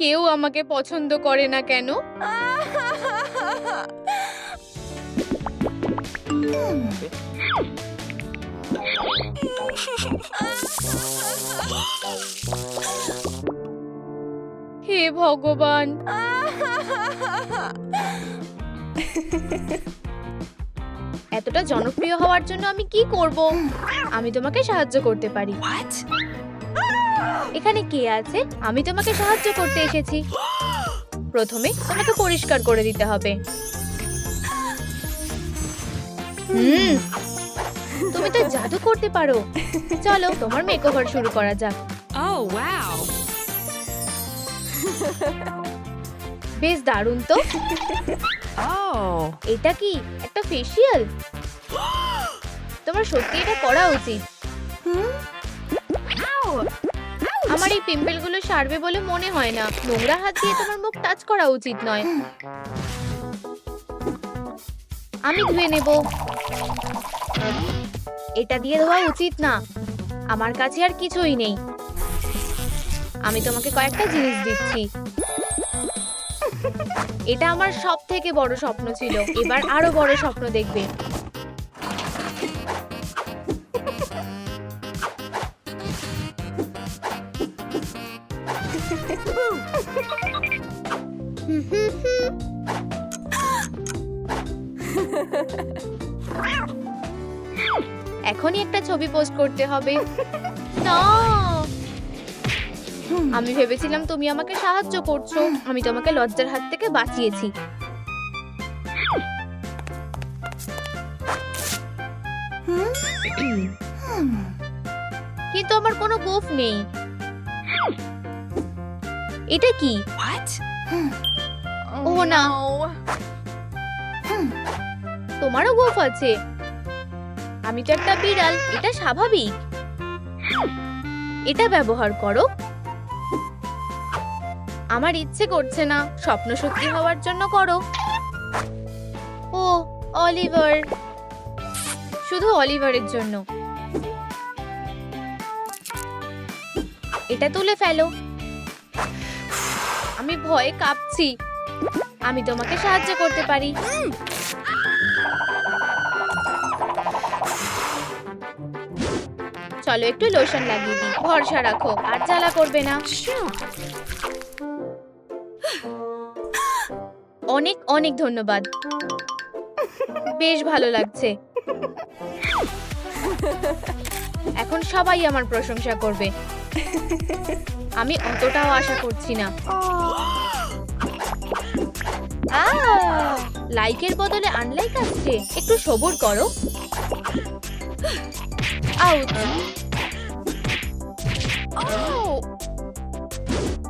কেউ আমাকে পছন্দ করে না কেন? হে ভগবান। এতটা জনপ্রিয় হওয়ার জন্য আমি কি করব? আমি তোমাকে সাহায্য করতে পারি। এখানে কে আছে? আমি তোমাকে সাহায্য করতে এসেছি। প্রথমে তোমাকে পরিষ্কার করে দিতে হবে। হুম। তুমি তো জাদু করতে পারো। চলো তোমার মেকওভার শুরু করা যাক। Oh. বেশ দারুণ তো। Oh. এটা কি একটা ফেসিয়াল তোমার সত্যি এটা করা উচিত। আমার এই পিম্পলগুলো সারবে বলে মনে হয় না। নোংরা হাত দিয়ে তোমার মুখ টাচ করা উচিত নয়। আমি ধুয়ে নেব। এটা দিয়ে ধোয়া উচিত না। আমার কাছে আর কিছুই নেই। আমি তোমাকে কয়েকটা জিনিস দিচ্ছি। এটা আমার সব থেকে বড় স্বপ্ন ছিল। এবার আরও বড় স্বপ্ন দেখবে। পোস্ট করতে হবে। না। আমি ভেবেছিলাম তুমি আমাকে সাহায্য করছ। আমি তোমাকে লজ্জার হাত থেকে বাঁচিয়েছি। কিন্তু আমার কোনো গোফ নেই। এটা কি? ও না। তোমারও গোফ আছে। আমি তো একটা বিড়াল, এটা স্বাভাবিক। এটা ব্যবহার করো। আমার ইচ্ছে করছে না, স্বপ্ন সত্যি হওয়ার জন্য করো। ও, অলিভার। শুধু অলিভারের জন্য। এটা তুলে ফেলো। আমি ভয়ে কাঁপছি। আমি তোমাকে সাহায্য করতে পারি। চলো একটু লোশন লাগিয়ে দিই। ভরসা রাখো, আর জ্বালা করবে না। অনেক অনেক ধন্যবাদ। বেশ ভালো লাগছে। এখন সবাই আমার প্রশংসা করবে। আমি অতটাও আশা করছি না! লাইকের বদলে আনলাইক আসছে। একটু সবুর করো। Out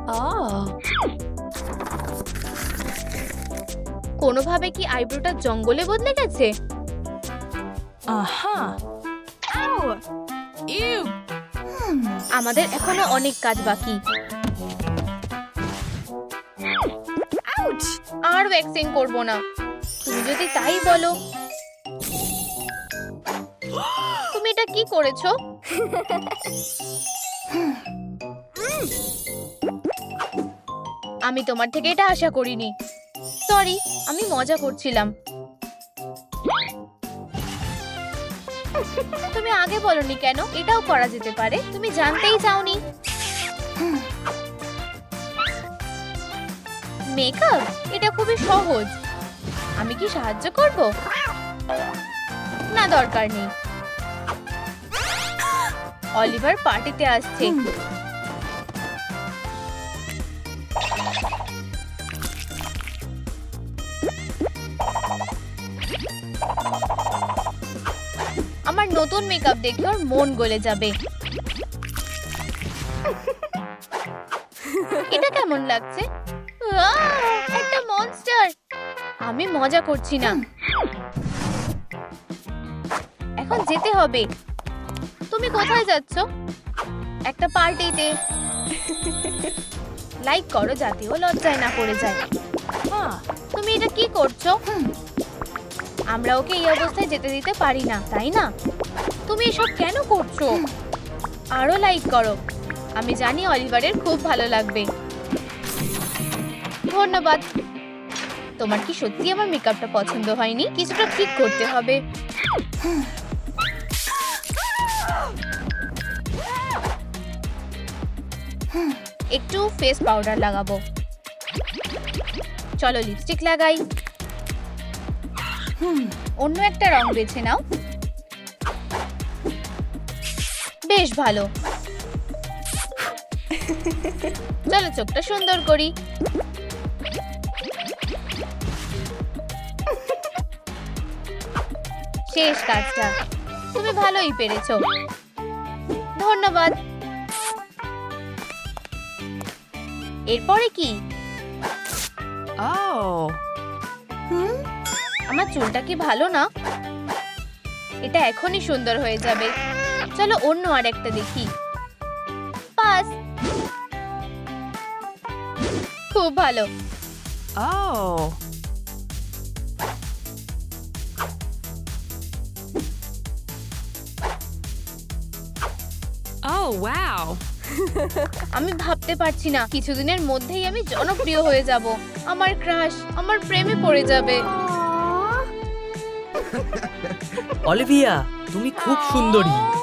Oh. কোনোভাবে কি আইব্রোটা জঙ্গলে বদলে গেছে? huh. আমাদের এখনও অনেক কাজ বাকি. আর ভ্যাকসিন করব না। তুমি যদি তাই বলো। তুমি এটা কি করেছ? আমি তোমার থেকে এটা আশা করিনি। সরি আমি মজা করছিলাম। তুমি আগে বলনি কেন? এটাও করা যেতে পারে। তুমি জানতেই চাওনি। মেকআপ এটা খুবই সহজ। আমি কি সাহায্য করব? না, দরকার নেই। অলিভার পার্টিতে আসছে। মেকআপ দেখে ওর মন গলে যাবে। এটা কেমন লাগছে? একটা মনস্টার আমি মজা করছি না। এখন যেতে হবে। তুমি কোথায় যাচ্ছ? একটা পার্টিতে। লাইক করো যাতে ও লজ্জায় না পড়ে যায়. তুমি এটা কি করছ? আমরা ওকে এই অবস্থায় যেতে দিতে পারি না, তাই না? তুমি এসব কেন করছ? আরও লাইক করো। আমি জানি অলিভারের খুব ভালো লাগবে। ধন্যবাদ। তোমার কি সত্যি আমার মেকআপটা পছন্দ হয়নি? কিছুটা ঠিক করতে হবে। একটু ফেস পাউডার লাগাবো। চলো লিপস্টিক লাগাই। অন্য একটা রং বেছে নাও। বেশ ভালো। চলো চোখটা সুন্দর করি। শেষ কাজটা। তুমি ভালোই পেরেছ। ধন্যবাদ। এরপরে কি. আমার চুলটা কি ভালো না? এটা এখনই সুন্দর হয়ে যাবে। চলো অন্য আর একটা দেখি। পাস খুব ভালো। Oh. Oh, আমি ভাবতে পারছি না কিছুদিনের মধ্যেই আমি জনপ্রিয় হয়ে যাব। আমার ক্রাশ আমার প্রেমে পড়ে যাবে। অলিভিয়া তুমি খুব সুন্দরী।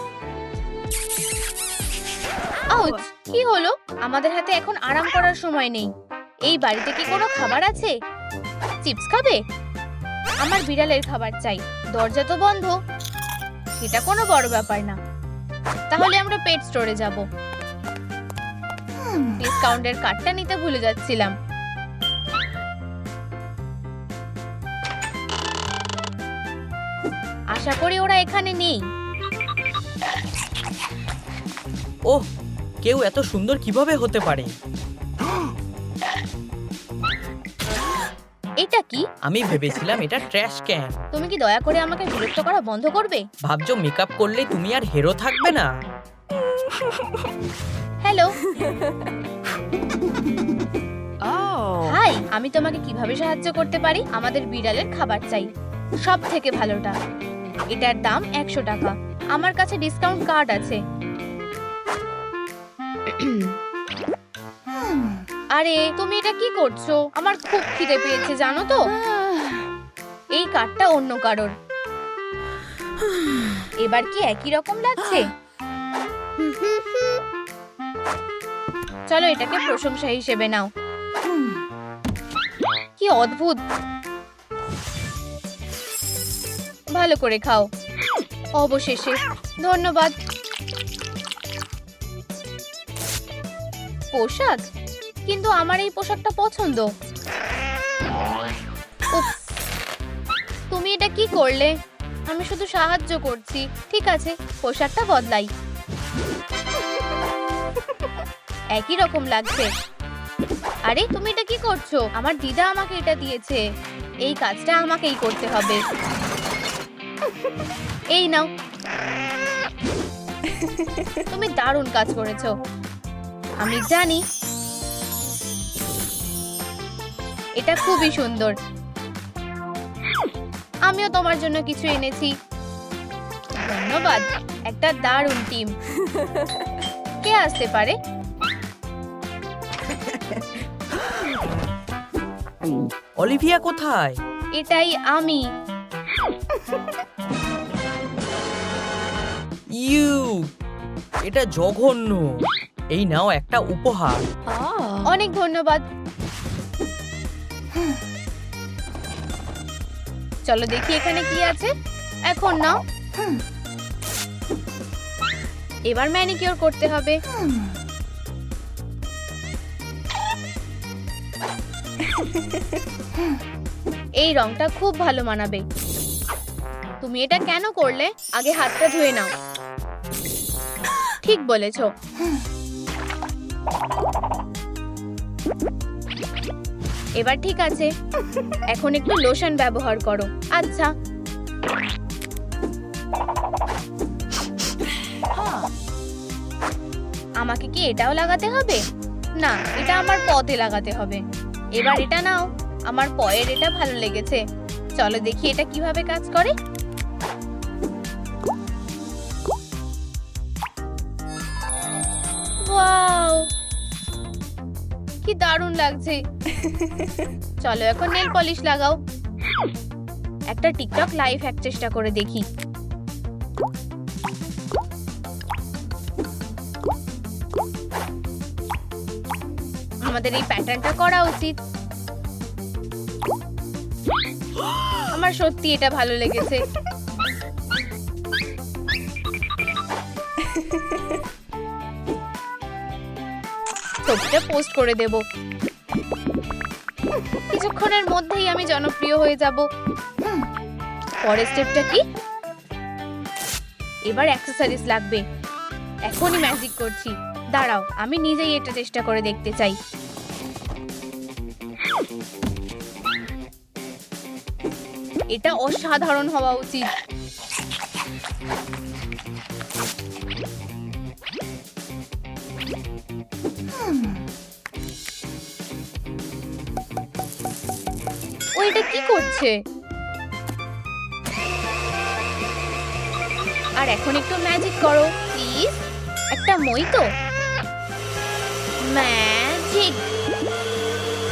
আউচ কি হলো? আমাদের হাতে এখন আরাম করার সময় নেই। এই বাড়িতে কি কোনো খাবার আছে? চিপস খাবে? আমার বিড়ালের খাবার চাই। দরজা তো বন্ধ। সেটা কোনো বড় ব্যাপার না। তাহলে আমরা পেট স্টোরে যাব। ডিসকাউন্টের কার্ডটা নিতে ভুলে যাচ্ছিলাম। আশা করি ওরা এখানে নেই। ওহ কেউ এত সুন্দর কীভাবে হতে পারে? এটা কি? আমি ভেবেছিলাম এটা ট্র্যাশ ক্যান তুমি কি দয়া করে আমাকে বিরক্ত করা বন্ধ করবে? ভাবছ মেকআপ করলেই তুমি আর হেরো থাকবে না? হ্যালো. হাই আমি তোমাকে কীভাবে সাহায্য করতে পারি? আমাদের বিড়ালের খাবার চাই। সব থেকে ভালোটা। এটার দাম একশো টাকা। আমার কাছে ডিসকাউন্ট কার্ড আছে। আরে, তুমি এটা কি করছ? আমার খুব খিদে পেয়েছে, জানো তো? এই কার্ডটা অন্য কারোর। এবার কি একই রকম লাগছে? চলো এটাকে প্রশংসা হিসেবে নাও। কি অদ্ভুত। ভালো করে খাও। অবশেষে। ধন্যবাদ। পোশাক? কিন্তু আমার এই পোশাকটা পছন্দ। তুমি এটা কি করলে? আমি শুধু সাহায্য করছি। ঠিক আছে, পোশাকটা বদলাই। একই রকম লাগছে। আরে, তুমি এটা কি করছ? আমার দিদা আমাকে এটা দিয়েছে। এই কাজটা আমাকেই করতে হবে। এই নাও। তুমি দারুণ কাজ করেছ। আমি জানি। এটা খুবই সুন্দর। আমিও তোমার জন্য কিছু এনেছি। ধন্যবাদ একটা দারুণ টিম। কে আসতে পারে? অলিভিয়া কোথায়? এটাই আমি। ইউ এটা জঘন্য। এই নাও একটা উপহার. অনেক ধন্যবাদ। চলো দেখি এখানে কি আছে। এখন নাও। এবার ম্যানিকিওর করতে হবে। এই রংটা খুব ভালো মানাবে। তুমি এটা কেন করলে? আগে হাতটা ধুয়ে নাও। ঠিক বলেছ। এবার ঠিক আছে। এখন একটু লোশন ব্যবহার করো। আচ্ছা। আমাকে কি এটাও লাগাতে হবে? না এটা আমার পথে লাগাতে হবে। এবার এটা নাও। আমার পয়ের এটা ভালো লেগেছে। চলো দেখি এটা কীভাবে কাজ করে। ওয়াও! কি দারুণ লাগছে। চলো এখন নেল পলিশ লাগাও। একটা টিকটক লাইভ হ্যাক চেষ্টা করে দেখি। আমাদের এই প্যাটার্নটা করা উচিত। আমার সত্যি এটা ভালো লেগেছে। ছবিটা পোস্ট করে দেব। কিছুক্ষণের মধ্যেই আমি জনপ্রিয় হয়ে যাব। পরের স্টেপটা কি? এবার অ্যাক্সেসরিজ লাগবে। এখনই ম্যাজিক করছি। দাঁড়াও, আমি নিজেই এটা চেষ্টা করে দেখতে চাই। এটা অসাধারণ হওয়া উচিত। করছে আর এখন একটু ম্যাজিক করো প্লিজ একটা মই তো। ম্যাজিক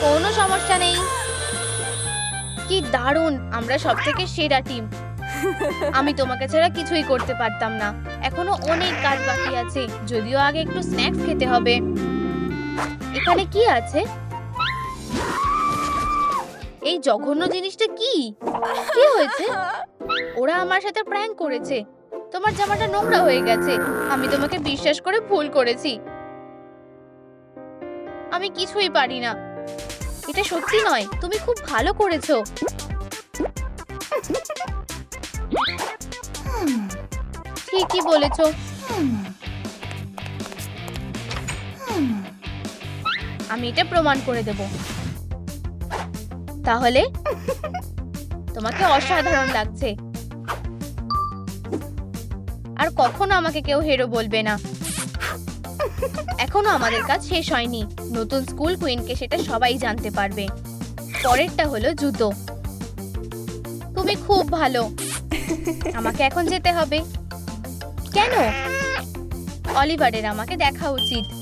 কোনো সমস্যা নেই। কি দারুণ, আমরা সব থেকে সেরা টিম আমি তোমাকে ছাড়া কিছুই করতে পারতাম না। এখনও অনেক কাজ বাকি আছে, যদিও আগে একটু স্ন্যাক্স খেতে হবে। এখানে কি আছে? এই জঘন্য জিনিসটা কি? কি হয়েছে? ওরা আমার সাথে প্র্যাঙ্ক করেছে। তোমার জামাটা নোংরা হয়ে গেছে। আমি তোমাকে বিশ্বাস করে ভুল করেছি। আমি কিছুই পারি না। এটা সত্যি নয়, তুমি খুব ভালো করেছ। ঠিকই বলেছ। আমি এটা প্রমাণ করে দেব। তাহলে? তোমাকে অসাধারণ লাগছে। আর কখনো আমাকে কেউ হেরো বলবে না। এখনও আমাদের কাজ শেষ হয়নি। নতুন স্কুল কুইনকে সেটা সবাই জানতে পারবে। পরেরটা হলো জুতো। তুমি খুব ভালো। আমাকে এখন যেতে হবে। কেন? অলিভারের আমাকে দেখা উচিত।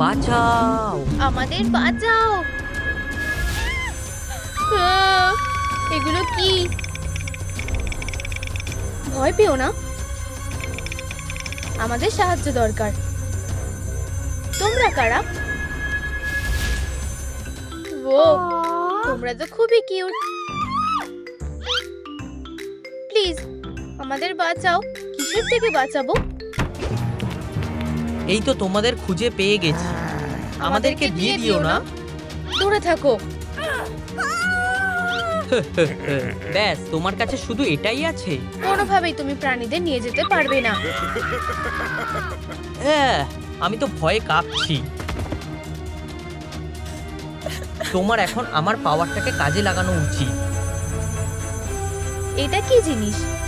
বাঁচাও। আমাদের বাঁচাও। এগুলো কি? ভয় পেও না। আমাদের সাহায্য দরকার। তোমরা কারা? ও তোমরা তো খুবই কিউট। প্লিজ আমাদের বাঁচাও। কিসের থেকে বাঁচাবো? এই তো তোমাদের খুঁজে পেয়ে গেছি। আমাদেরকে দিয়ে দিও না। দূরে থাকো। ব্যাস তোমার কাছে শুধু এটাই আছে? কোনোভাবেই তুমি প্রাণীদের নিয়ে যেতে পারবে না। হ্যাঁ আমি তো ভয়ে কাঁপছি। তোমার এখন আমার পাওয়ারটাকে কাজে লাগানো উচিত। এটা কি জিনিস?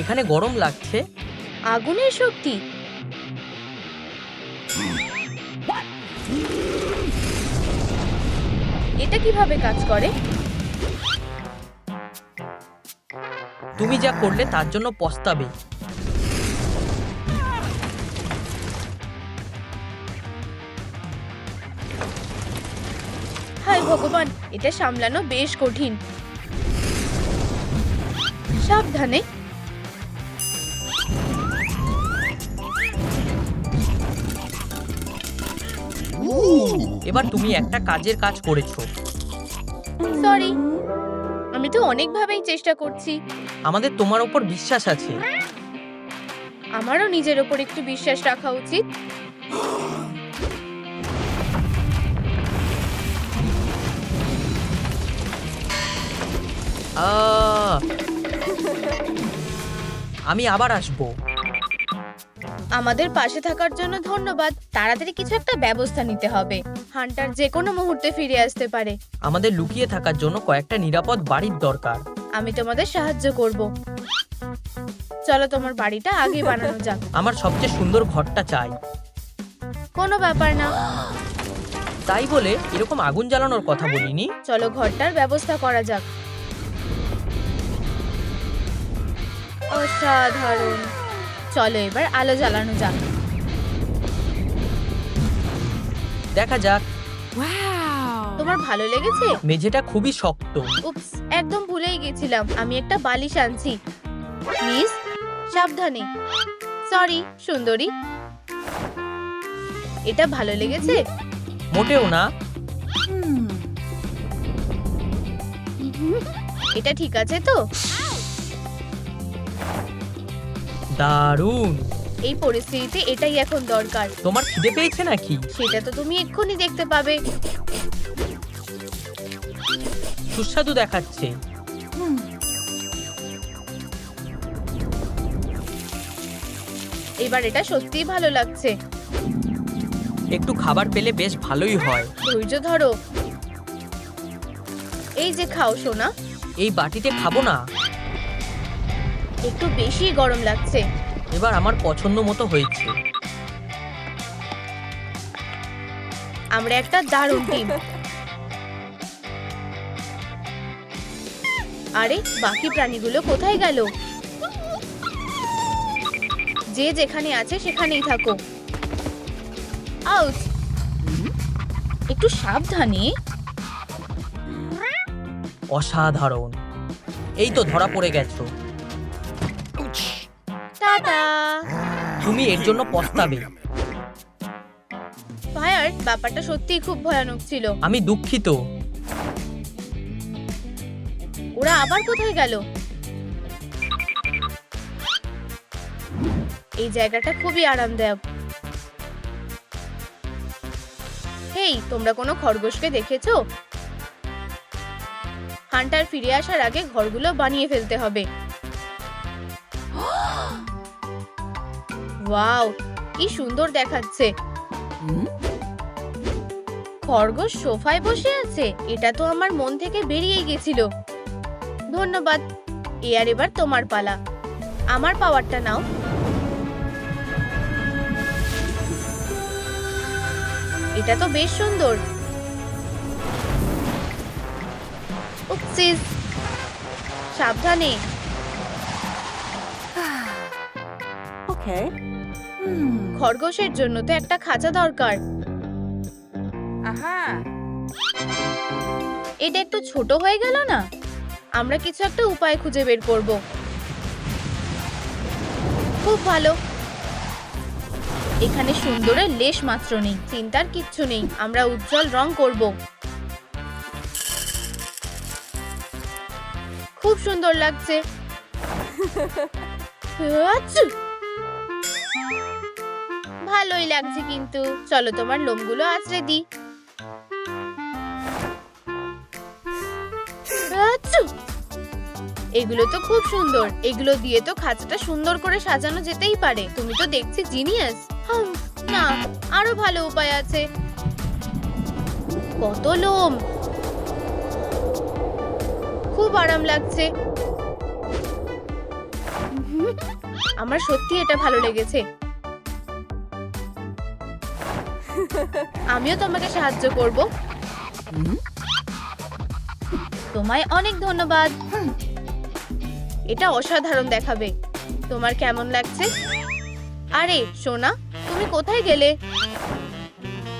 এখানে গরম লাগছে। আগুনের শক্তি। এটা কীভাবে কাজ করে? তুমি যা করলে তার জন্য পস্তাবে। হায় ভগবান এটা সামলানো বেশ কঠিন। সাবধানে এবার তুমি একটা কাজের কাজ করেছ। সরি আমি তো অনেকভাবেই চেষ্টা করছি। আমাদের তোমার ওপর বিশ্বাস আছে। আমারও নিজের ওপর একটু বিশ্বাস রাখা উচিত! আমি আবার আসব। আমাদের পাশে থাকার জন্য ধন্যবাদ। তাড়াতাড়ি কিছু একটা ব্যবস্থা নিতে হবে। হান্টার যে কোনো মুহূর্তে ফিরে আসতে পারে। আমাদের লুকিয়ে থাকার জন্য কয়েকটা নিরাপদ বাড়ির দরকার। আমি তোমাদের সাহায্য করব। চলো তোমার বাড়িটা আগে বানানো যাক। আমার সবচেয়ে সুন্দর ঘরটা চাই। কোনো ব্যাপার না। তাই বলে এরকম আগুন জ্বালানোর কথা বলিনি। চলো ঘরটার ব্যবস্থা করা যাক। অসাধারণ। চলো এবার আলো জ্বালানো যাক। দেখা যাক। তোমার ভালো লেগেছে? মেঝেটা খুবই শক্ত। উপস একদম ভুলেই গেছিলাম। আমি একটা বালিশ আনছি। মিস সাবধানে। সরি সুন্দরী। এটা ভালো লেগেছে? মোটেও না. এটা ঠিক আছে তো? দারুণ। এই পরিস্থিতিতে এটাই এখন দরকার। তোমার খিদে পেয়েছে নাকি? সেটা তো তুমি এক্ষুনি দেখতে পাবে। সুস্বাদু দেখাচ্ছে। এবার এটা সত্যিই ভালো লাগছে। একটু খাবার পেলে বেশ ভালোই হয়। ধৈর্য ধরো। এই যে খাও সোনা। এই বাটিতে খাব না। একটু বেশি গরম লাগছে। এবার আমার পছন্দ মতো হয়েছে। আমরা একটা দারুণ টিম। আরে বাকি প্রাণীগুলো কোথায় গেল? যে যেখানে আছে সেখানেই থাকো। আউট একটু সাবধানে। অসাধারণ। এই তো ধরা পড়ে গেছো। টাটা তুমি এর জন্য পস্তাবে। ফায়ার ব্যাপারটা সত্যিই খুব ভয়ানক ছিল। আমি দুঃখিত। ওরা আবার কোথায় গেল? এই জায়গাটা খুবই আরামদায়ক। হেই তোমরা কোনো খরগোশকে দেখেছ? হান্টার ফিরে আসার আগে ঘরগুলো বানিয়ে ফেলতে হবে। ওয়াও কি সুন্দর দেখাচ্ছে। খরগোশ সোফায় বসে আছে এটা তো আমার মন থেকে বেরিয়ে গেছিল। ধন্যবাদ এ আর এবার তোমার পালা। আমার পাওয়ারটা নাও। এটা তো বেশ সুন্দর। উপসিস সাবধানে। Okay. খরগোশের জন্য তো একটা খাঁচা দরকার। Aha. এটা একটু ছোট হয়ে গেল না? আমরা কিছু একটা উপায় খুঁজে বের করব। খুব ভালো। এখানে সুন্দরের লেশ মাত্র নেই চিন্তার কিচ্ছু নেই। আমরা উজ্জ্বল রং করব। খুব সুন্দর লাগছে। আচ্ছু! ভালোই লাগছে কিন্তু। চলো তোমার লোমগুলো আঁচড়ে দিই। এগুলো তো খুব সুন্দর। এগুলো দিয়ে তো খাঁচাটা সুন্দর করে সাজানো যেতেই পারে। তুমি তো দেখছি জিনিয়াস। না, আরও ভালো উপায় আছে। কত লোম। খুব আরাম লাগছে। আমার সত্যি এটা ভালো লেগেছে। আমিও তোমাকে সাহায্য করব। তোমায় অনেক ধন্যবাদ। এটা অসাধারণ দেখাবে। তোমার কেমন লাগছে? আরে সোনা তুমি কোথায় গেলে?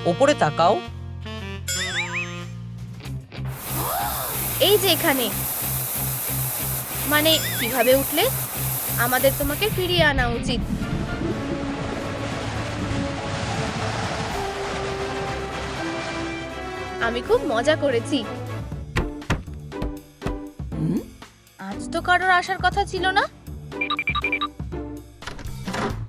ওপরে তাকাও। এই যে এখানে। মানে কীভাবে উঠলে? আমাদের তোমাকে ফিরিয়ে আনা উচিত। আমি খুব মজা করেছি। আজ তো কারোর আসার কথা ছিল না।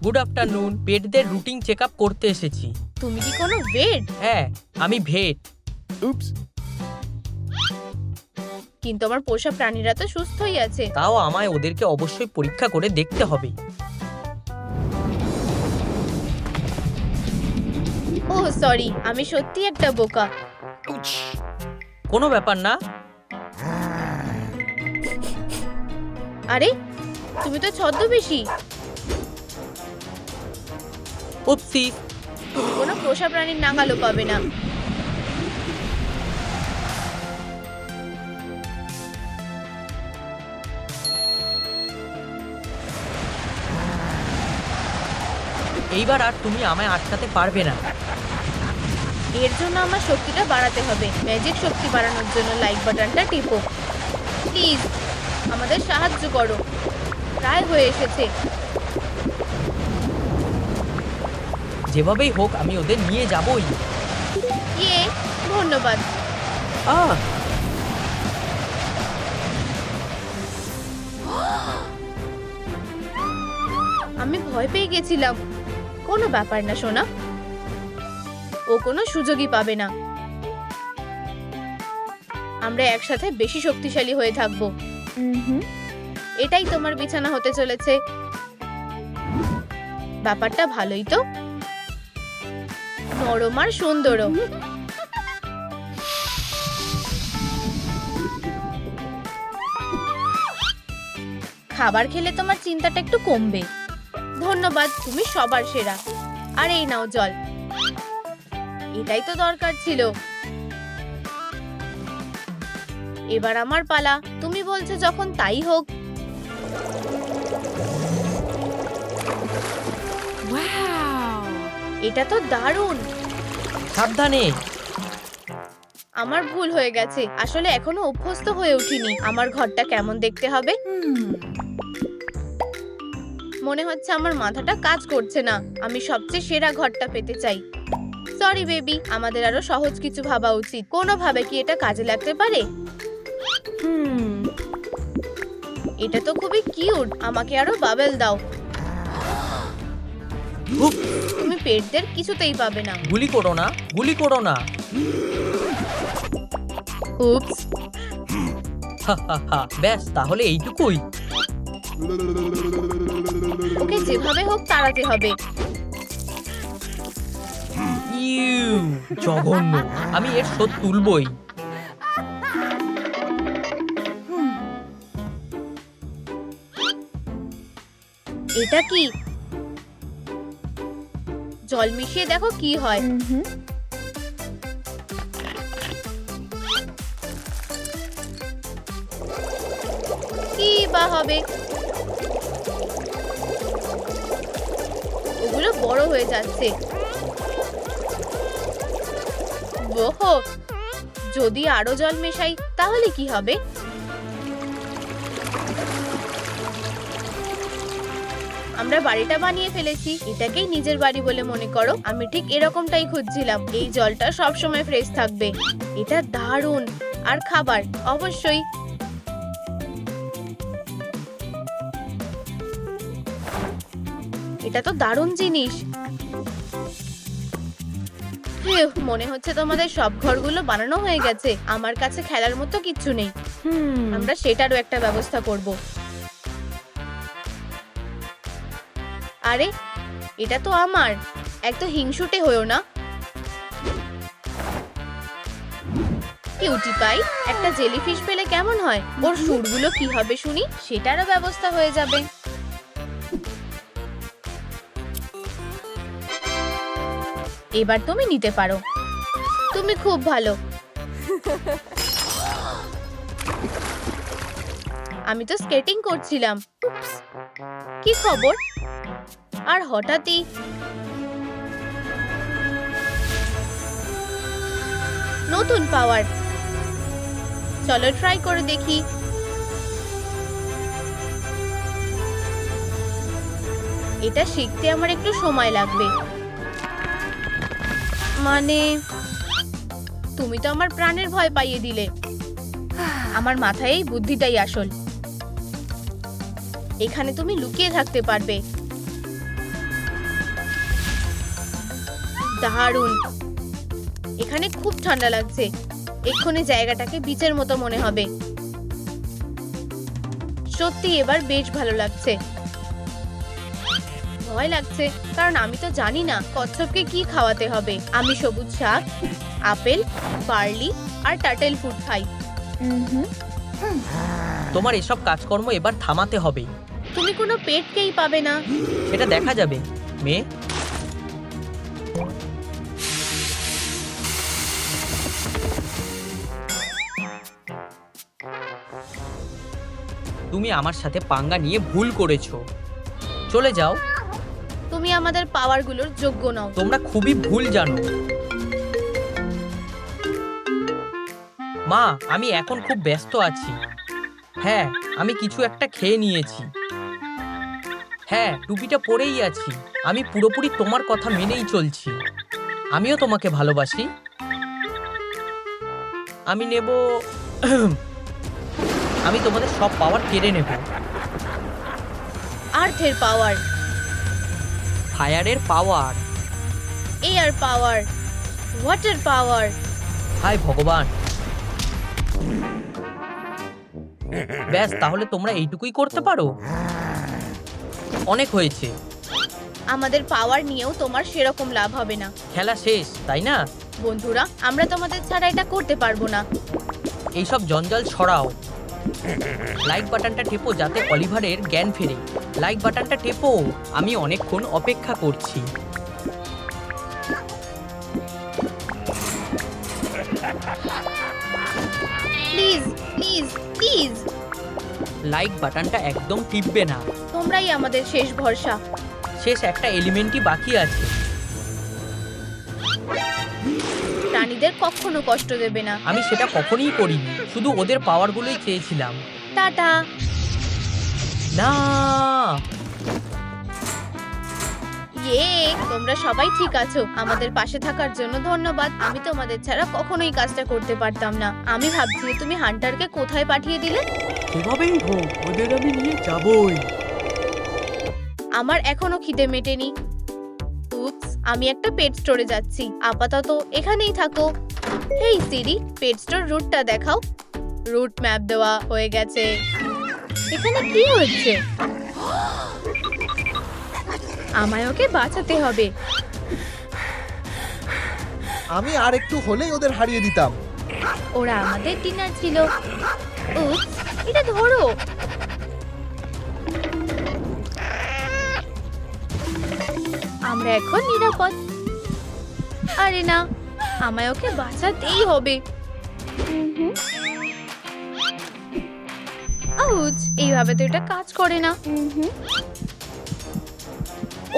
গুড আফটারনুন পেটদের রুটিন চেক আপ করতে এসেছি। তুমি কি কোনো ভেট হ্যাঁ আমি ভেট। Oops. কিন্তু আমার পোষা প্রাণীরা তো সুস্থই আছে। তাও আমায় ওদেরকে অবশ্যই পরীক্ষা করে দেখতে হবে। ও সরি আমি সত্যি একটা বোকা। কোনো ব্যাপার না। আরে তুমি তো ছদ্মবেশী। উপসি। কোনো পোষা প্রাণীর নাগালো পাবে না। এইবার আর তুমি আমায় আটকাতে পারবে না। এর জন্য আমার শক্তিটা বাড়াতে হবে। ম্যাজিক শক্তি বাড়ানোর জন্য লাইক বাটনটা টিপো। প্লিজ আমাদের সাহায্য করো। প্রায় হয়ে এসেছে। যেভাবেই হোক আমি ওদের নিয়ে যাবই। ইয়ে ধন্যবাদ। আহ! আমি ভয় পেয়ে গেছিলাম। কোনো ব্যাপার না সোনা। ও কোনো সুযোগই পাবে না। আমরা একসাথে বেশি শক্তিশালী হয়ে থাকব। এটাই তোমার বিছানা হতে চলেছে। ব্যাপারটা ভালোই তো। নরম আর সুন্দরও। খাবার খেলে তোমার চিন্তাটা একটু কমবে। ধন্যবাদ তুমি সবার সেরা। আর এই নাও জল। এটাই তো দরকার ছিল। এবার আমার পালা। তুমি বলছো যখন তাই হোক। এটা তো দারুণ। সাবধানে। আমার ভুল হয়ে গেছে। আসলে এখনও অভ্যস্ত হয়ে উঠিনি। আমার ঘরটা কেমন দেখতে হবে. মনে হচ্ছে আমার মাথাটা কাজ করছে না। আমি সবচেয়ে সেরা ঘরটা পেতে চাই। সরি বেবি আমাদের আরও সহজ কিছু ভাবা উচিত। কোনোভাবে কি এটা কাজে লাগতে পারে? হুম। এটা তো খুবই কিউট আমাকে আরও বাবেল দাও। তুমি পেটদের কিছুতেই পাবে না। গুলি করো না গুলি করো না। উপস হা হা হা। ব্যাস তাহলে এইটুকুই। ওকে যেভাবে হোক তাড়াতে হবে। ইউ জঘন্য। আমি এর শোধ তুলবই। এটা কি? জল মিশিয়ে দেখো কি হয়। কি বা হবে? ওগুলো বড় হয়ে যাচ্ছে। ওহো যদি আরও জল মেশাই, তাহলে কি হবে? আমরা বাড়িটা বানিয়ে ফেলেছি, এটাকেই নিজের বাড়ি বলে মনে করো। আমি ঠিক এরকমটাই খুঁজছিলাম, এই জলটা সব সময় ফ্রেশ থাকবে। এটা দারুণ! আর খাবার, অবশ্যই। এটা তো দারুণ জিনিস। মনে হচ্ছে তোমাদের সব ঘরগুলো বানানো হয়ে গেছে। আমার কাছে খেলার মতো কিচ্ছু নেই। Hmm. আমরা সেটারও একটা ব্যবস্থা করব। আরে এটা তো আমার। এত হিংসুটে হয়েও না। কিউটি পাই একটা জেলিফিশ পেলে কেমন হয়? ওর সুরগুলো কি হবে শুনি? সেটারও ব্যবস্থা হয়ে যাবে। এবার তুমি নিতে পারো। তুমি খুব ভালো। আমি তো স্কেটিং করছিলাম। কি খবর? আর হঠাৎই নতুন পাওয়ার চলো ট্রাই করে দেখি। এটা শিখতে আমার একটু সময় লাগবে। মানে তুমি তো আমার প্রাণের ভয় পাইয়ে দিলে। আমার মাথায় এই বুদ্ধিটাই আসল। এখানে তুমি লুকিয়ে থাকতে পারবে। দারুণ। এখানে খুব ঠান্ডা লাগছে। এক্ষুনি জায়গাটাকে বিচের মতো মনে হবে। সত্যি এবার বেশ ভালো লাগছে। ভয় লাগছে কারণ আমি তো জানি না কচ্ছপকে কি খাওয়াতে হবে। আমি সবুজ শাক আপেল বার্লি আর টাটেল ফুড খাই। তোমার এসব কাজকর্ম এবার থামাতে হবে। তুমি কোনো পেটকেই পাবে না। সেটা দেখা যাবে মেয়ে। তুমি আমার সাথে পাঙ্গা নিয়ে ভুল করেছ। চলে যাও। তুমি আমাদের পাওয়ারগুলোর যোগ্য নও। তোমরা খুবই ভুল জানো। মা আমি এখন খুব ব্যস্ত আছি। হ্যাঁ আমি কিছু একটা খেয়ে নিয়েছি। হ্যাঁ টুপিটা পরেই আছি। আমি পুরোপুরি তোমার কথা মেনেই চলছি। আমিও তোমাকে ভালোবাসি। আমি নেব আমি তোমাদের সব পাওয়ার কেড়ে নেব। আর্থের পাওয়ার। ফায়ারের পাওয়ার। এয়ার পাওয়ার ওয়াটার পাওয়ার। হায় ভগবান। ব্যাস তাহলে তোমরা এইটুকুই করতে পারো? অনেক হয়েছে। আমাদের পাওয়ার নিয়েও তোমার সেরকম লাভ হবে না। খেলা শেষ তাই না? বন্ধুরা আমরা তোমাদের ছাড়া এটা করতে পারব না। এইসব জঞ্জাল ছড়াও লাইক বাটনটা টেপো যাতে অলিভারের জ্ঞান ফেরে। লাইক বাটনটা টেপো আমি অনেকক্ষণ অপেক্ষা করছি। প্লিজ প্লিজ প্লিজ লাইক বাটনটা একদম টিপবে না। তোমরাই আমাদের শেষ ভরসা। শেষ একটা এলিমেন্টই বাকি আছে। প্রাণীদের কখনো কষ্ট দেবে না। আমি সেটা কখনোই করিনি শুধু ওদের পাওয়ারগুলোই চেয়েছিলাম টাটা। না। ইয়ে তোমরা সবাই ঠিক আছো। আমাদের পাশে থাকার জন্য ধন্যবাদ। আমি তোমাদের ছাড়া কখনোই কাজটা করতে পারতাম না। আমি ভাবছি তুমি হান্টারকে কোথায় পাঠিয়ে দিলে? সেভাবেই হোক ওদের আমি নিয়ে যাবই। আমার এখনও খিদে মেটেনি। আমি একটা পেট স্টোরে যাচ্ছি। আপাতত এখানেই থাকো। হেই সিরি পেট স্টোর রুটটা দেখাও। রুট ম্যাপ দেওয়া হয়ে গেছে। এখানে কি হচ্ছে? আমায় ওকে বাঁচাতে হবে। আমি আর একটু হলেই ওদের হারিয়ে দিতাম। ওরা আমাদের ডিনার ছিল। উপস এটা ধরো। আমরা এখন নিরাপদ। আরে না, আমায় ওকে বাঁচাতেই হবে। আউচ, এইভাবে তো এটা কাজ করে না।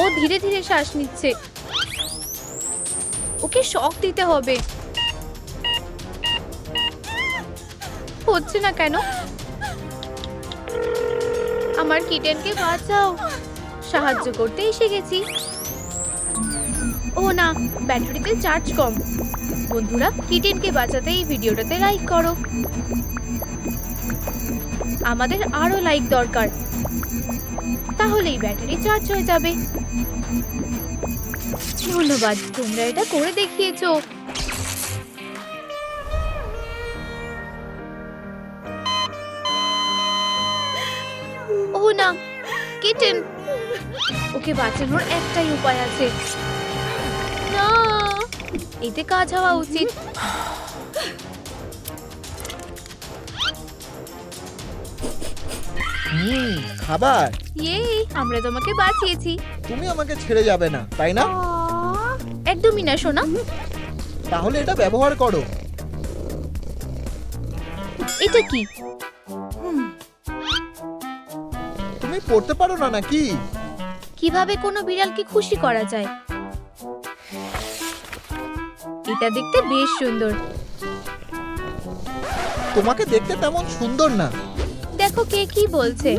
ও ধীরে ধীরে শ্বাস নিচ্ছে। ওকে শক দিতে হবে। হচ্ছে না কেন? আমার কিটেনকে বাঁচাও। সাহায্য করতে এসে গেছি। ও না ব্যাটারিতে চার্জ কম। বন্ধুরা কিটেনকে বাঁচাতে এই ভিডিওটাতে লাইক করো। আমাদের আরও লাইক দরকার। তাহলেই ব্যাটারি চার্জ হয়ে যাবে। ধন্যবাদ, তোমরা এটা করে দেখিয়েছো। ও না কিটেন ওকে বাঁচানোর একটাই উপায় আছে। এতে কাজ হওয়া উচিত। হুম খাবার। ইয়ে আমরা তোমাকে বাঁচিয়েছি। তুমি আমাকে ছেড়ে যাবে না তাই না? একদমই না সোনা। তাহলে এটা ব্যবহার করো। এটা কি? তুমি পড়তে পারো না নাকি? কীভাবে কোনো বিড়ালকে খুশি করা যায়? এটা দেখতে বেশ সুন্দর। তোমাকে দেখতে তেমন সুন্দর না। দেখো কে কি বলছে।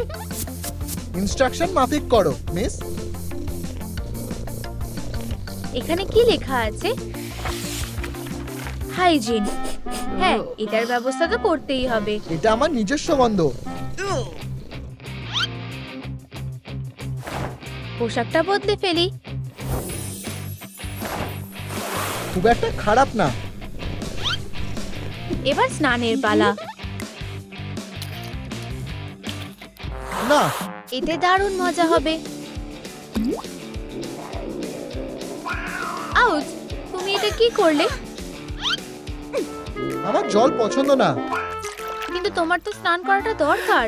ইনস্ট্রাকশন মাফিক করো মিস এখানে কি লেখা আছে? হাইজিন হ্যাঁ এটার ব্যবস্থা তো করতেই হবে। এটা আমার নিজস্ব গন্ধ। পোশাকটা বদলে ফেলি। খুব একটা খারাপ না। এবার স্নানের পালা। না। এতে দারুণ মজা হবে। আউচ তুমি এটা কি করলে? আমার জল পছন্দ না। কিন্তু তোমার তো স্নান করাটা দরকার।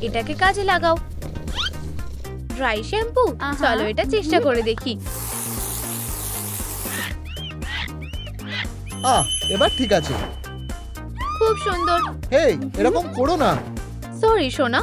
এটাকে কাজে লাগাও। Dry shampoo. চলো এটা চেষ্টা করে দেখি। আহ এবার ঠিক আছে। খুব সুন্দর। হেই এরকম করো না। সরি সোনা।